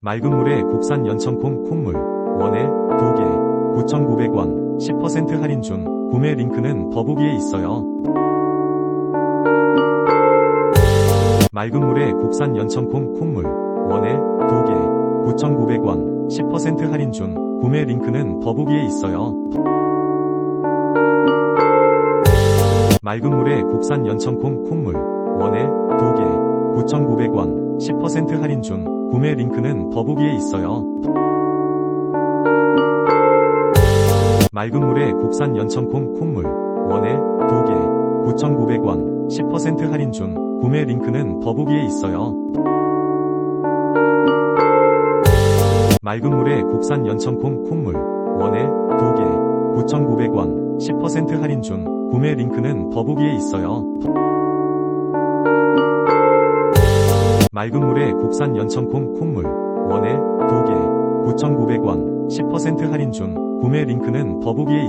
맑은 물에 국산 연천콩 콩물 원에 2개 9,900원 10% 할인 중 구매 링크는 더보기에 있어요. 맑은 물에 국산 연천콩 콩물 원에 2개 9,900원 10% 할인 중 구매 링크는 더보기에 있어요. 맑은 물에 국산 연천콩 콩물 원에 2개 9,900원 10% 할인 중 구매 링크는 더보기에 있어요. 맑은 물에 국산 연천콩 콩물 원에 2개 9,900원 10% 할인 중 구매 링크는 더보기에 있어요. 맑은 물에 국산 연천콩 콩물 원에 2개 9,900원 10% 할인 중 구매 링크는 더보기에 있어요. 맑은 물에 국산 연천콩 콩물 원에 2개 9,900원 10% 할인 중 구매 링크는 더보기에 있어요.